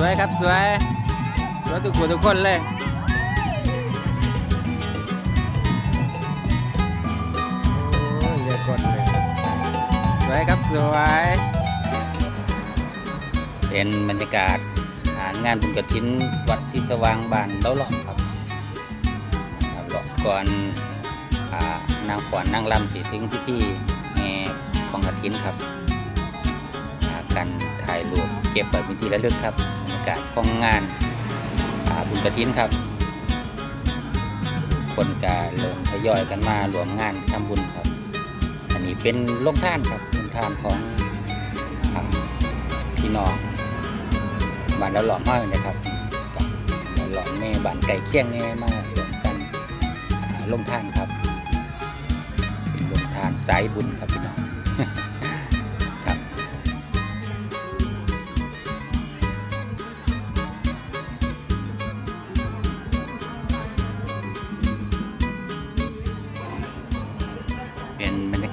สวยครับสวยสวยทุกคนทุกคนเลยโอ้ยเรียกกดเลยสวยครับสวย เป็นบรรยากาศอ่างานบุญกฐินวัดศรีสว่างบ้านเล้าหลอกครับหลอกก่อนอานางขวัญนางลำติถึงพิธีแห่ของกฐินครับการถ่ายรูป ก็บไว้เป็นที่ระลึกครับบรรยากาศของงานาบุญกฐินครับ คนก็เริ่มทยอยกันมารวมงานทำบุญครับ อันนี้เป็นโรงท่านครับโรงท่านของอพี่น้องบ้านเราหล่อมากเลยนะครับหล่อแม่บ้านไก่เคียงเนี่ยมารวมกันอ่าโรงท่านครับเป็นโรงท่านสายบุญครับพี่น้อง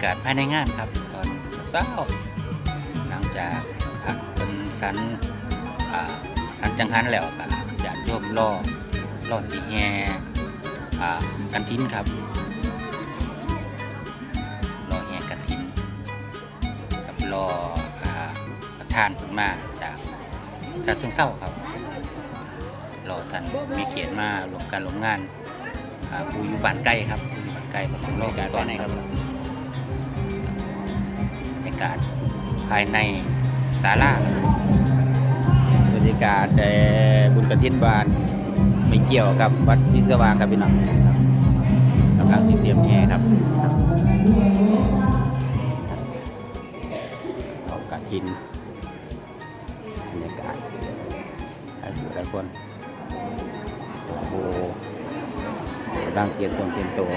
ากาศภายในงานครับ ตอนเช้าหลังจากพักเป็นสันอ่าสันจังหันแล้วก็ญาติโยมรอรอสีแฮอ่ากันทิ้นครับรอแฮกันทิ้นกับรออ่าประธานขึ้นมาจากจากเชิงเศร้าครับรอท่านมีเกียรติมารวมการรวมงานอ่าผู้อยู่บ้านใกล้ครับผู้อยู่บ้านใกล้ก็ต้องรอกันก่อนครับากาศภายในศาลาบรรยากาศแต่บุญกระถินบานไม่เกี่ยวกับวัดศรีสว่างครับพี่น้องครับกำลังเตรียมแห่ครับออกกระถินบรรยากาศหลายผู้หลายคนโอ้โหกำลังเตรียมตัวเตรียมตัว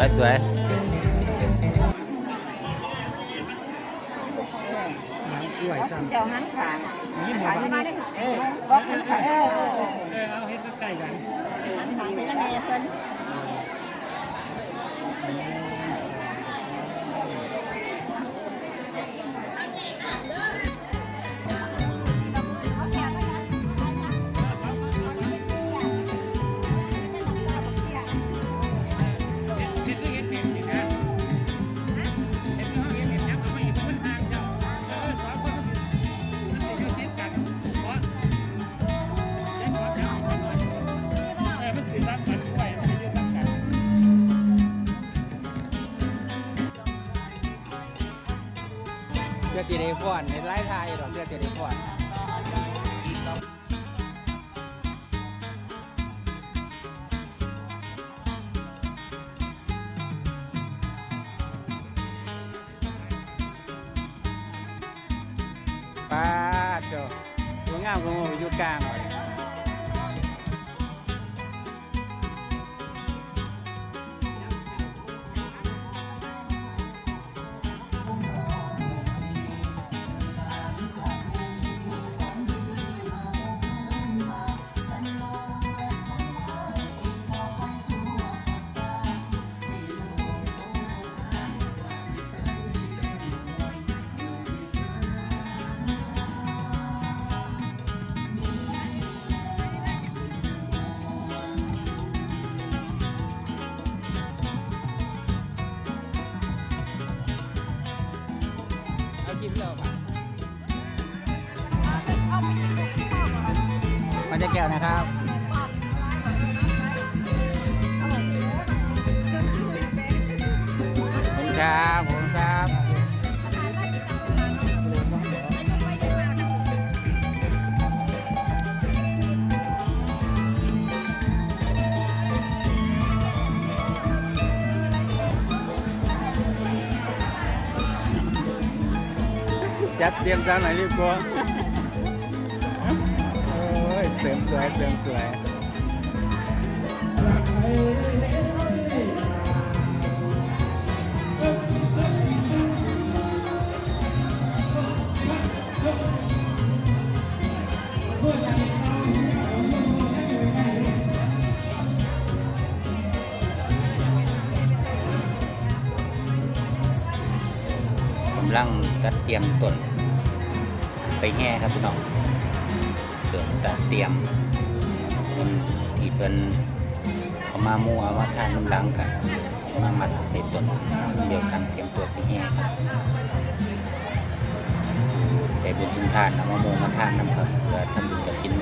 วยสวยเจ้าหันขาขาที่นี่เออบอกหันขาเออเออเออเอาเฮ็ดใกล้ๆกันหันขาจะแม่เพิ่น เพื่อจะได้ฟอนในไล่ทายหรอเพื่อจะได้ฟอนป้าเจ้าหัวงามของผมอยู่กลางเลย เอากินเร็วมันจะแก้วนะครับขอบคุณครับขอบคุณครับ จัดเตรียมจานหน่อยรีบกลัวโอ้ยเสริมสวยเสริมสวย ลังจัดเตรียมต้นไปแห่ครับพี่น้องเกิดจัดเตรียมเป็นที่เพิ่นเอามามั่วเอามาทานน้ำหลังกันสิมามัดใส่ต้นเดียวกันเตรียมตัวสิแห่ครับใจบุญชุมทานเอามาโมมาทานน้ำครับเพื่อทำบุญกฐิน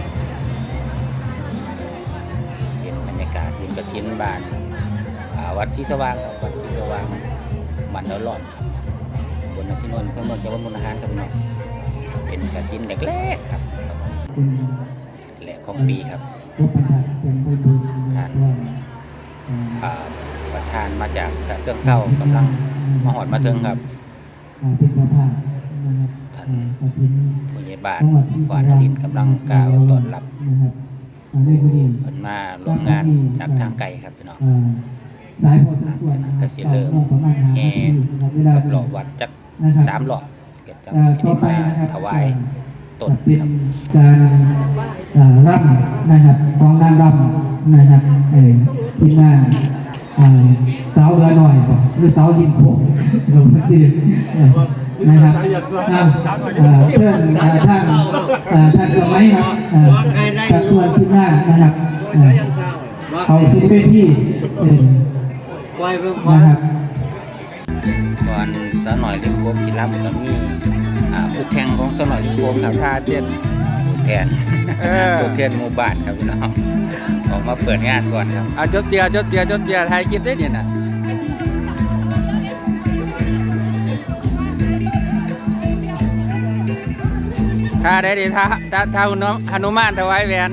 เห็นบรรยากาศบุญกฐินบ้านวัดศรีสว่างครับวัดศรีสว่างมันดอนหลอดครับ บนนสินนท์เพื่อเมืองจังหวัดมุกดาหารครับพี่น้องเป็นกฐินแรกๆครับแรกของปีครับท่านประธานมาจากจากเชิงเศร้ากำลังมาหอดมาถึงครับท่านผู้ใหญ่บ้านฝานอลินกำลังกล่าวต้อนรับคนพื้นที่เพิ่นมาร่วมงานจากทางไกลครับพี่น้องอ่าสายพอสมควรนก็รับสิเริ่มประมาณห้าแห่ นาทีนะครับเวลารอบๆวัดจักสามรอบก็จะอ่าสิต่ได้อไปมานะครับถวายต้นเป็นครับ การอ่าร่ำนะครับของนางรำนะครับเอ่อทีมงานอ่าสาวเรือหน่อยก่อนหรือสาวยิงโขงหลวงพ่อจีนเอ่อนะครับอ่าอ่าเพื่อนอ่าท่านอ่าท่านสมัยครับอ่าท่านตัวทีมงานนะครับอ่าเขาสู่เวทีเอ่อนะครับ ก่อนสาวหน่อยลิมโกมศิลป์ก็มีอ่าผู้แข่งของสาวหน่อยลิมโกมครับท่าเต้นผู้แทนตัวแทนหมู่บ้านครับพี่น้องออกมาเปิดงานก่อนครับเอาจดเจียจดเจียจดเจียไทยคิดได้เนี่ยนะท่าได้ดีท่าท่าท่าหนุหนุมานถวายแหวน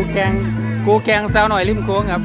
กูแขงกูแขงแซวหน่อยริมโค้งครับ